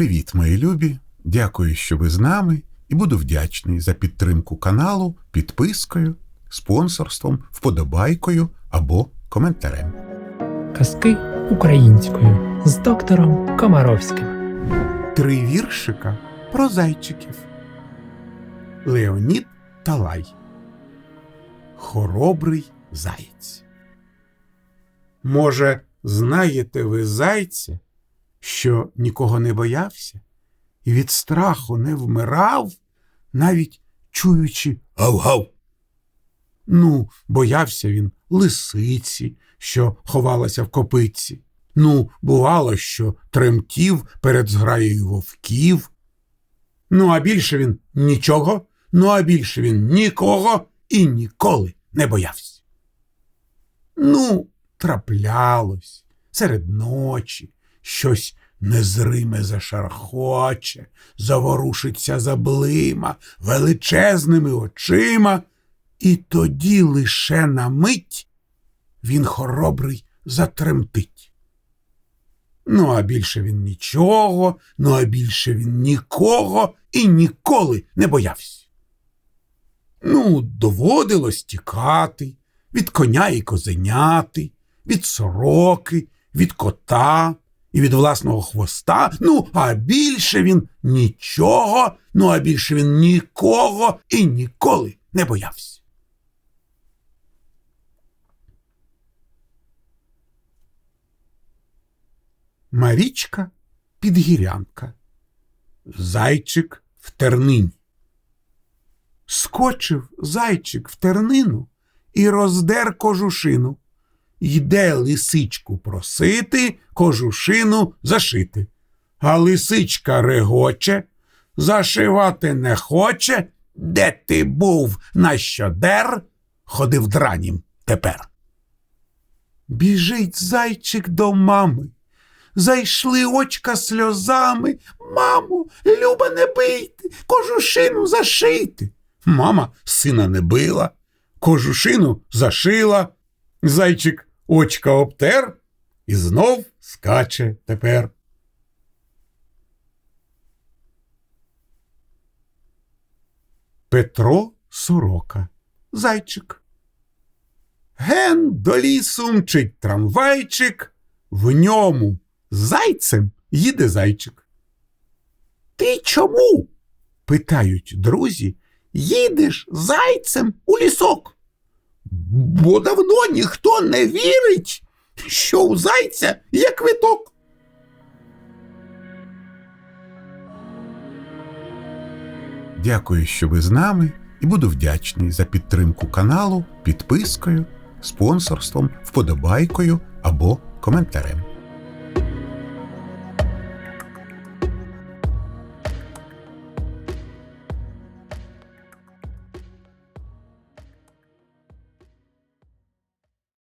Привіт, мої любі! Дякую, що ви з нами, і буду вдячний за підтримку каналу підпискою, спонсорством, вподобайкою або коментарем. Казки українською з доктором Комаровським. Три віршика про зайчиків. Леонід Талай. Хоробрий заєць. Може, знаєте ви зайця, що нікого не боявся і від страху не вмирав, навіть чуючи гав-гав. Ну, боявся він лисиці, що ховалася в копитці. Ну, бувало, що тремтів перед зграєю вовків. Ну, а більше він нічого, ну а більше він нікого і ніколи не боявся. Ну, траплялось серед ночі щось незриме зашархоче, заворушиться заблима величезними очима, і тоді лише на мить він хоробрий затремтить. Ну, а більше він нічого, ну а більше він нікого і ніколи не боявся. Ну, доводилось тікати від коня і козеняти, від сороки, від кота і від власного хвоста. Ну, а більше він нічого, ну а більше він нікого і ніколи не боявся. Марічка підгірянка. Зайчик в тернині. Скочив зайчик в тернину і роздер кожушину. Йде лисичку просити, кожушину зашити. А лисичка регоче, зашивати не хоче. Де ти був на щодер, ходив дранім тепер. Біжить зайчик до мами. Зайшли очка сльозами. Мамо, люба, не бийте, кожушину зашити. Мама сина не била, кожушину зашила. Зайчик очка обтер і знов скаче тепер. Петро Сорока. Зайчик. Ген до лісу мчить трамвайчик, в ньому зайцем їде зайчик. Ти чому? питають друзі, їдеш зайцем у лісок. Бо давно ніхто не вірить, що у зайця є квиток. Дякую, що ви з нами, і буду вдячний за підтримку каналу підпискою, спонсорством, вподобайкою або коментарем.